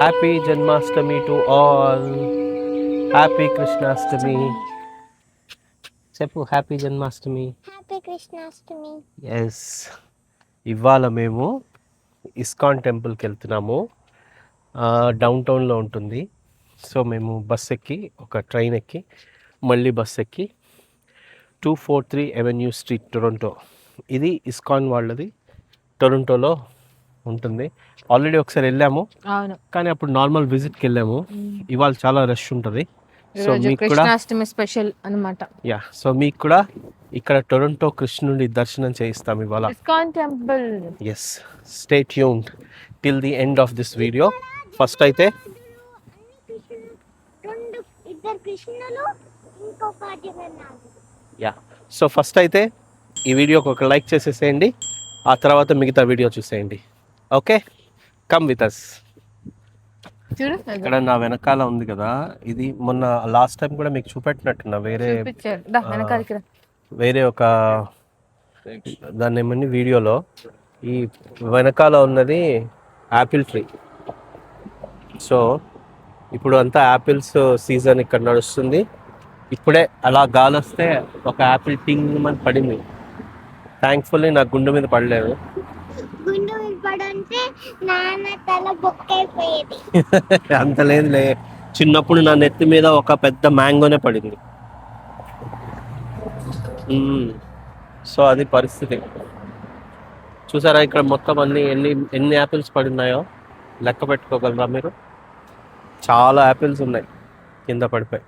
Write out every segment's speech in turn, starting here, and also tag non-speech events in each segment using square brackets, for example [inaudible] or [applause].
Happy Janmashtami to all happy Krishnashtami చెప్పు happy Janmashtami happy Krishnashtami yes ఇవాళ మేము ISKCON టెంపుల్కి వెళ్తున్నాము. డౌన్ టౌన్లో ఉంటుంది. సో మేము బస్ ఎక్కి ఒక ట్రైన్ ఎక్కి మళ్ళీ బస్ ఎక్కి two four three avenue street Toronto ఇది ఇస్కాన్ వాళ్ళది. టొరంటోలో ఉంటుంది. ఆల్రెడీ ఒకసారి వెళ్ళాము. కానీ అప్పుడు నార్మల్ విజిట్కి వెళ్ళాము. ఇవాళ చాలా రష్ ఉంటుంది. సో మీకు కూడా స్పెషల్ అన్నమాట. యా సో మీకు కూడా ఇక్కడ టొరంటో కృష్ణుడి దర్శనం చేయిస్తాం ఇవాళ. Temple yes stay tuned till the end of this video first అయితే యా సో ఫస్ట్ అయితే ఈ వీడియోకి ఒక లైక్ చేసేసేయండి. ఆ తర్వాత మిగతా వీడియో చూసేయండి. ఓకే కమ్ విత్ అస్ చూడు ఇక్కడ నా వెనకాల ఉంది కదా ఇది మొన్న లాస్ట్ టైం కూడా మీకు చూపెట్టినట్టున్నా వేరే వేరే ఒక దాన్ని ఏమని వీడియోలో ఈ వెనకాల ఉన్నది యాపిల్ ట్రీ సో ఇప్పుడు అంతా యాపిల్స్ సీజన్ ఇక్కడ నడుస్తుంది. ఇప్పుడే అలా గాలి వస్తే ఒక యాపిల్ టింగ్ అని పడింది. థ్యాంక్ఫుల్లీ నా గుండె మీద పడలేదు. గుండు నాన్న తల బొక్కైపోయేది. [laughs] అంత లేదులే. చిన్నప్పుడు నా నెత్తి మీద ఒక పెద్ద మ్యాంగోనే పడింది. సో అది పరిస్థితి. చూసారా ఇక్కడ మొత్తం అన్ని ఎన్ని ఎన్ని యాపిల్స్ పడినాయో లెక్క పెట్టుకోగలరా మీరు? చాలా యాపిల్స్ ఉన్నాయి. కింద పడిపోయి.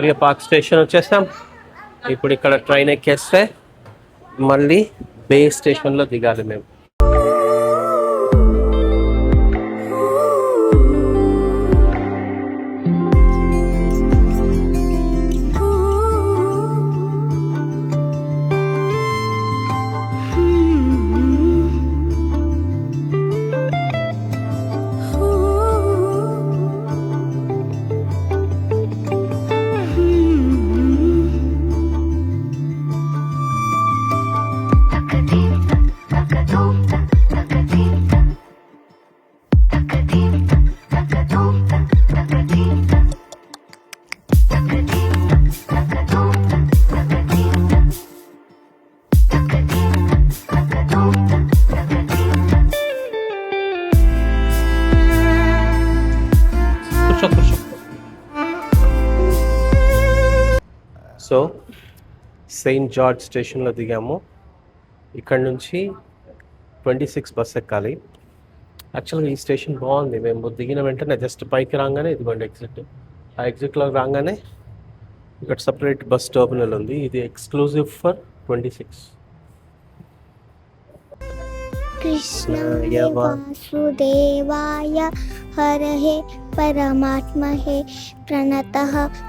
విక్టోరియా పార్క్ స్టేషన్ వచ్చేసాం. ఇప్పుడు ఇక్కడ ట్రైన్ ఎక్కేస్తే మళ్ళీ బే స్టేషన్లో దిగాలి మేము. సెయింట్ జార్జ్ స్టేషన్లో దిగాము. ఇక్కడ నుంచి ట్వంటీ సిక్స్ బస్ ఎక్కాలి. యాక్చువల్గా ఈ స్టేషన్ బాగుంది. మేము దిగిన వెంటనే జస్ట్ పైకి రాగానే ఇదిగోండి ఎగ్జిట్. ఆ ఎగ్జిట్లో రాగానే ఇక్కడ సపరేట్ బస్ టర్మినల్ ఉంది. ఇది ఎక్స్క్లూజివ్ ఫర్ ట్వంటీ సిక్స్. కృష్ణాయ వాసుదేవాయ హరహే పరమాత్మహే ప్రణత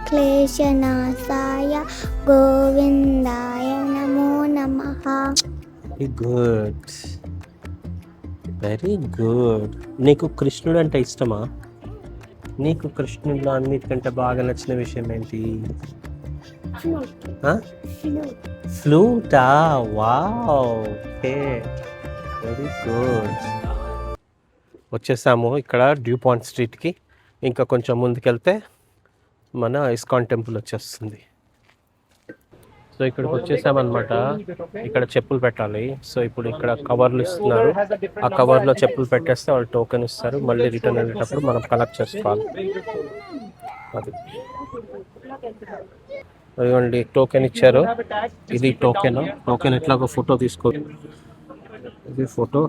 క్లేశనాశాయ గోవిందాయ నమో నమః. వెరీ గుడ్ వెరీ గుడ్ నీకు కృష్ణుడు అంటే ఇష్టమా? నీకు కృష్ణుడిలో అన్నిటికంటే బాగా నచ్చిన విషయం ఏంటి? ఫ్లూటా? వావ్. ఓకే. వెరీ గుడ్ వచ్చేసాము ఇక్కడ డ్యూ పాయింట్ స్ట్రీట్కి ఇంకా కొంచెం ముందుకెళ్తే మన ఇస్కాన్ టెంపుల్ వచ్చేస్తుంది. సో ఇక్కడికి వచ్చేసామన్నమాట. ఇక్కడ చెప్పులు పెట్టాలి. సో ఇప్పుడు ఇక్కడ కవర్లు ఇస్తున్నారు. ఆ కవర్లో చెప్పులు పెట్టేస్తే వాళ్ళు టోకెన్ ఇస్తారు. మళ్ళీ రిటర్న్ వెళ్ళేటప్పుడు మనం కలెక్ట్ చేసుకోవాలి. అది. అదిగోండి టోకెన్ ఇచ్చారు. ఇది టోకెన్ టోకెన్ ఎట్లాగో ఫోటో తీసుకో ఇది ఫోటో.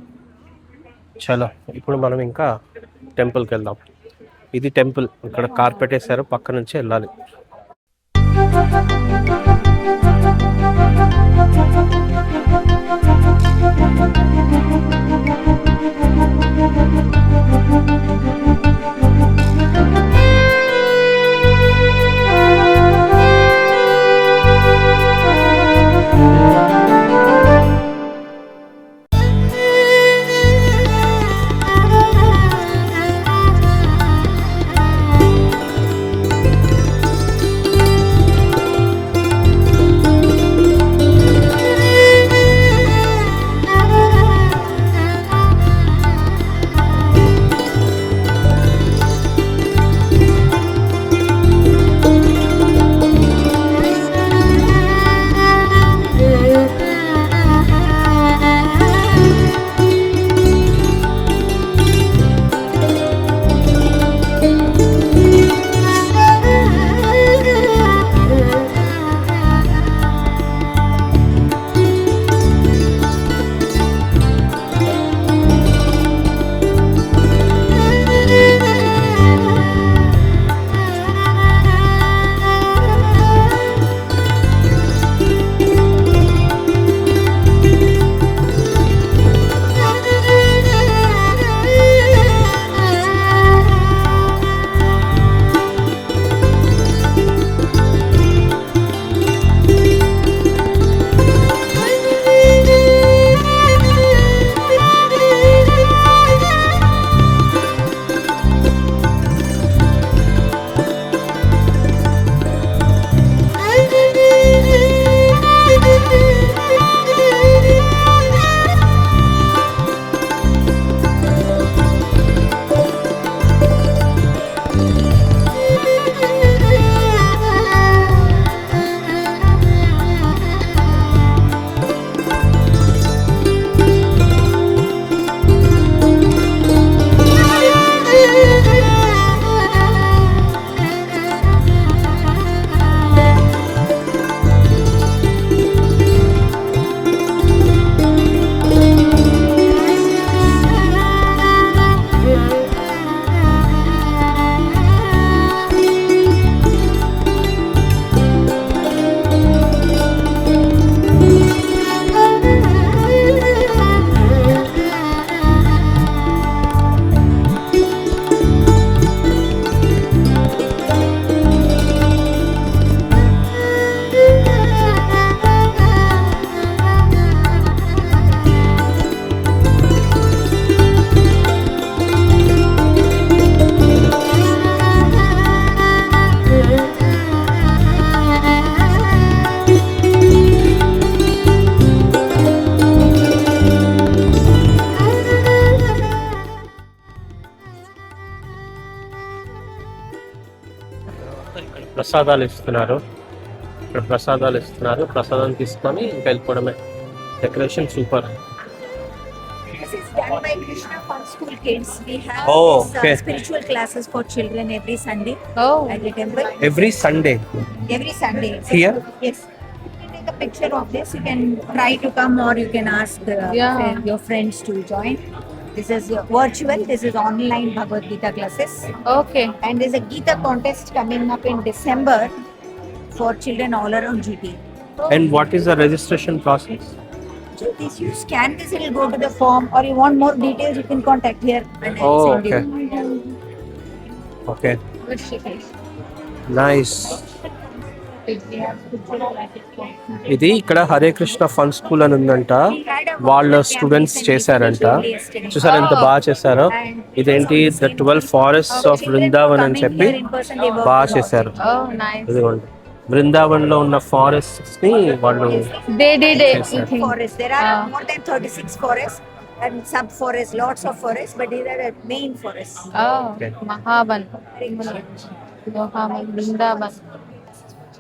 చాలా ఇప్పుడు మనం ఇంకా టెంపుల్కి వెళ్దాం. ఇది టెంపుల్ ఇక్కడ కార్పెట్ వేసారు పక్క నుంచి వెళ్ళాలి. ప్రసాదాలు ఇస్తున్నారు ఇక్కడ ప్రసాదాలు ఇస్తున్నారు ప్రసాదం తీసుకొని ఇంకా వెళ్ళిపోవడమే decoration super This is done by Krishna Fun School Kids. We have Oh, this, uh, okay. spiritual classes for children every Sunday oh at the temple. Every Sunday Every Sunday. Here? Yes. You can take a picture of this. You can try to come or you can ask uh, Yeah. fri- your friends to join. This is virtual. This is online Bhagavad Gita classes. Okay. And there's a Gita contest coming up in December for children all around GT. And what is the registration process? Jyotish, you scan this, it'll go to the form, or you want more details, you can contact here and Oh, okay. you. Okay. Nice. ఇది ఇక్కడ Hare Krishna fun school అని ఉందంట. వాళ్ళ students చేశారంట. చూసారు ఎంత బాగా చేశారో? ఇదేంటి? The twelve forest of Vrindavan అని చెప్పి బాగా చేశారు. ఓ నైస్ ఇదిగోండి బృందావన్లో ఉన్న ఫారెస్ట్స్ని వాళ్ళు డే డే Forest. Ah. more than 36 forests and sub forests, lots of forests, but these are the main forests. Oh Okay.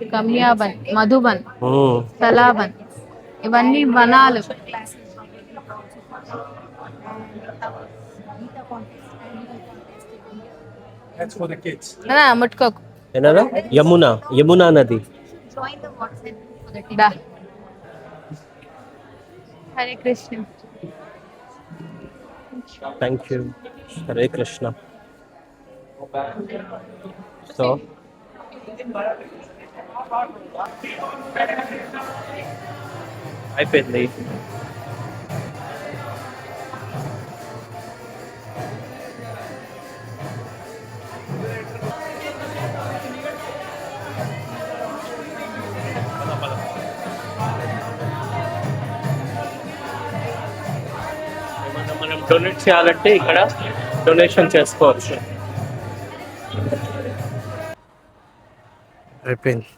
మహాబన్ మహాబన్ బృందాబన్ కమ్యాబన్ Madhuban మ్మ్. తలాబన్ ఇవన్నీ వనాలు నా, ముట్టుకోకు ఏనారా యమున యమునా నది Join the WhatsApp for the the Hare Krishna thank you Hare Krishna so అయిపోయింది ఏమన్నా మనం donate చేయాలంటే ఇక్కడ డొనేషన్ చేసుకోవచ్చు. అయిపోయింది.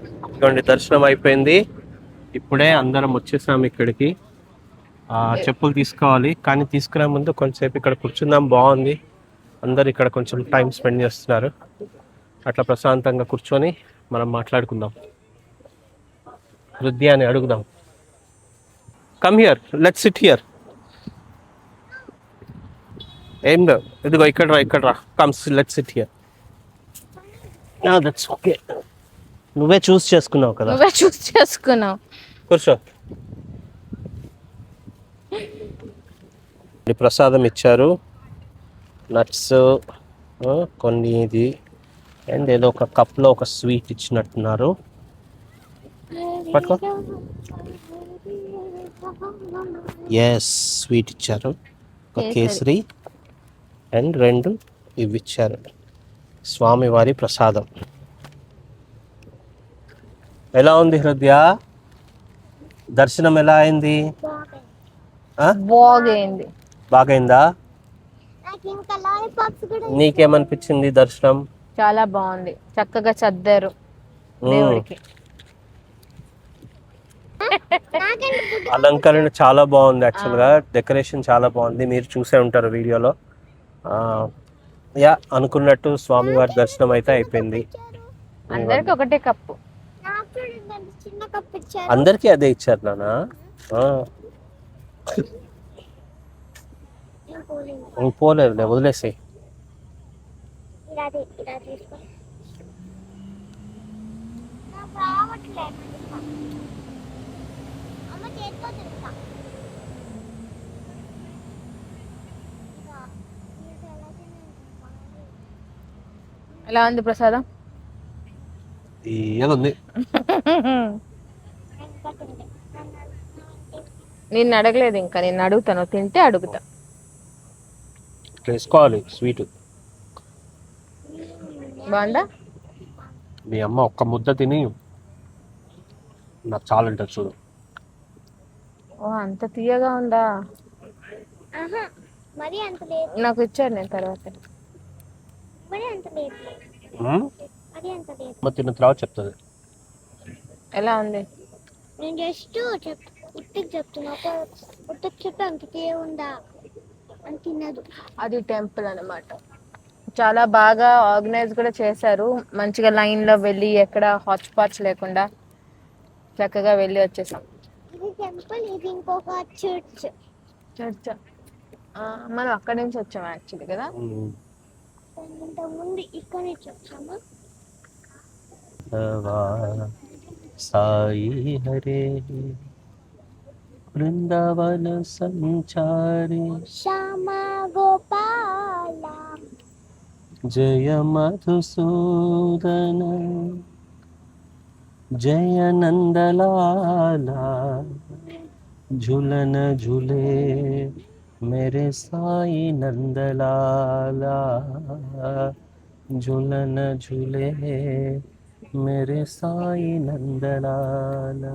ఇదిగోండి దర్శనం అయిపోయింది. ఇప్పుడే అందరం వచ్చేసాం ఇక్కడికి. ఆ, చెప్పులు తీసుకోవాలి. కానీ తీసుకునే ముందు కొంచెంసేపు ఇక్కడ కూర్చుందాం. బాగుంది. అందరు ఇక్కడ కొంచెం టైం స్పెండ్ చేస్తున్నారు. అట్లా ప్రశాంతంగా కూర్చొని మనం మాట్లాడుకుందాం. వృద్ధి అని అడుగుదాం. Come here let sit here ఏం ఇదిగో ఇక్కడ రా ఇక్కడ రా. Comes let sit here that's okay నువ్వే చూస్ చేసుకున్నావు కదా. నువ్వే చూస్ చేసుకున్నావు. కూర్చో. ప్రసాదం ఇచ్చారు. నట్స్ కొన్ని ఇది. అండ్ ఏదో ఒక కప్లో ఒక స్వీట్ ఇచ్చినట్టున్నారు. పట్టుకో. ఎస్ స్వీట్ ఇచ్చారు. ఒక కేసరి. అండ్ రెండు ఇవి ఇచ్చారు. స్వామివారి ప్రసాదం. ఎలా ఉంది హృదయ? దర్శనం ఎలా అయింది? బాగైంది. బాగైందా? నాకు ఇంకా లాలీపాప్స్ కూడా నీకేమనిపించింది దర్శనం? చాలా బాగుంది. చక్కగా చద్దారు. దేవుడికి. అలంకరణ చాలా బాగుంది యాక్చువల్గా. డెకరేషన్ చాలా బాగుంది. మీరు చూసే ఉంటారు వీడియోలో. ఆ, యా అనుకున్నట్టు స్వామివారి దర్శనం అయితే అయిపోయింది. అందరికి ఒకటే కప్పు. అందరికీ అదే ఇచ్చారు నాన్న పోలేదులే వదిలేసి. రావట్లేదు అమ్మ చేతితో తింటా ఇంకా ఇది ఎలా తిన్నాను ఎలా ఉంది ప్రసాదం? ఏదుంది తింటే నిన్ను అడగలేదు ఇంకా నేను అడుగుతాను. తింటే అడుగుతా. వేసుకోవాలి స్వీట్. బాగుందా? మీ అమ్మ ఒక్క ముద్ద తిని నాకు చాలా ఉంటుంది చూడు. ఓ అంత తీయగా ఉందా? నాకు ఇచ్చారు నేను తర్వాత మరి అంత లేదు ఉమ్, మరి అంత లేదు అమ్మ తిన్న తర్వాత చెప్తుంది. ఎలా ఉంది? నేను జస్ట్ చెప్ ఉట్టికి చెప్తున్నా. ఉట్టికి చెప్పి అంత ఉందా? అని తినదు అది టెంపుల్ అన్నమాట. చాలా బాగా ఆర్గనైజ్ కూడా చేశారు. మంచిగా లైన్లో వెళ్ళి ఎక్కడ హాట్ స్పాట్స్ లేకుండా చక్కగా వెళ్ళి వచ్చేసాం. ఇది టెంపుల్ ఇది ఇంకొక చర్చ్. చర్చ. మనం అక్కడి నుంచి వచ్చాం యాక్చువల్లీ కదా? ఉమ్. ఇంత ముందు ఇక్కడ నుంచి వచ్చామా భగవా సాయి హరే బృందావన సంచారి శ్యామ గోపాల జయ మధుసూదన జయ నందలాల झूलन झूले मेरे साई नंद लाला झूलन झूले मेरे साई नंद लाला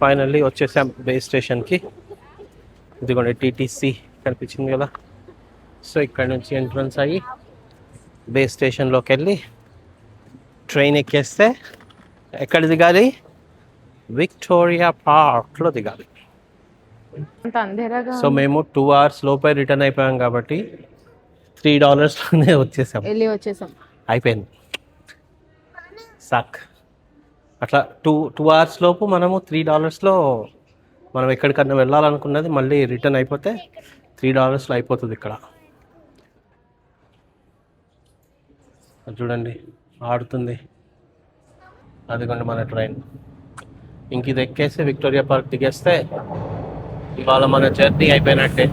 ఫైనల్లీ వచ్చేసాం బేస్ స్టేషన్కి ఇదిగోండి టీటీసీ కనిపించింది కదా. సో ఇక్కడ నుంచి ఎంట్రన్స్ అయ్యి బేస్ స్టేషన్లోకి వెళ్ళి ట్రైన్ ఎక్కేస్తే ఎక్కడ దిగాలి? విక్టోరియా పార్క్లో దిగాలి. సో మేము టూ అవర్స్ లోపే రిటర్న్ అయిపోయాం కాబట్టి త్రీ డాలర్స్లోనే వచ్చేసాం. వెళ్ళి వచ్చేసాం. అయిపోయింది. సాక్ అట్లా టూ టూ అవర్స్ లోపు మనము త్రీ డాలర్స్లో మనం ఎక్కడికన్నా వెళ్ళాలనుకున్నది మళ్ళీ రిటర్న్ అయిపోతే త్రీ డాలర్స్లో అయిపోతుంది ఇక్కడ. చూడండి ఆడుతుంది. అదిగోండి మన ట్రైన్. ఇంక ఇది ఎక్కేసి విక్టోరియా పార్క్ దిగేస్తే ఇవాళ మన జర్నీ అయిపోయినట్టే.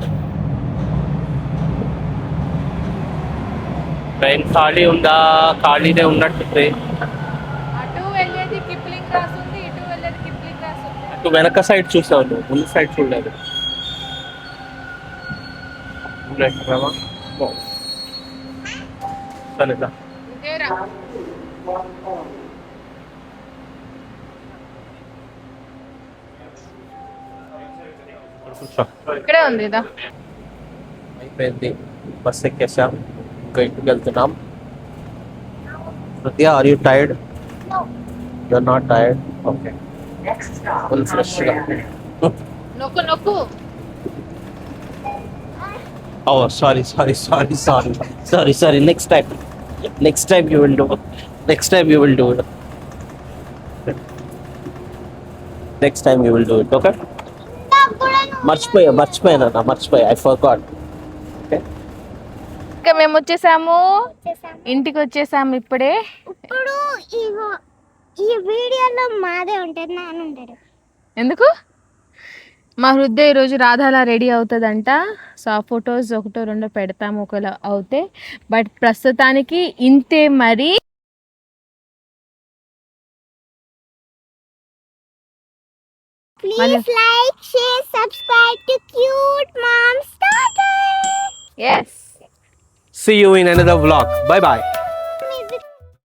ట్రైన్ ఖాళీ ఉందా? ఖాళీనే ఉన్నట్టుంది అటు వెళ్ళేది కిప్లింగ్ రాస్తుంది ఇటు వెళ్ళేది కిప్లింగ్ రాస్తుంది అటు వెనక సైడ్ చూసావు నువ్వు ముందు సైడ్ చూడలేదు చూడలేకపోయావా? ఓ. సరేదా ఇదేరా ఇక్కడ కూర్చో ఇక్కడే ఉంది ఇదా అయిపోయింది బస్ ఎక్కేసాం ఇంకా ఇంటికి వెళ్తున్నాం Hrudaya are you tired you are not tired okay కొంచెం ఫ్రెష్గా నొక్కు నొక్కు ఓ sorry sorry sorry do next time you will do okay మర్చిపోయా మర్చిపోయాను అన్న మర్చిపోయా. ఐ ఫర్ గాడ్ మేము వచ్చేసాము. ఇంటికి వచ్చేసాము ఇప్పుడే. ఈ వీడియోలో మాదే ఉంటుంది నాన్న ఉంటాడు. ఎందుకు? మా హృదయ ఈరోజు రాధాలా రెడీ అవుతుందంట. సో ఆ ఫొటోస్ ఒకటో రెండో పెడతాము ఒకవేళ అవుతే. బట్ ప్రస్తుతానికి ఇంతే మరి. Please like share subscribe to cute mom starter. Yes See you in another vlog. Bye bye.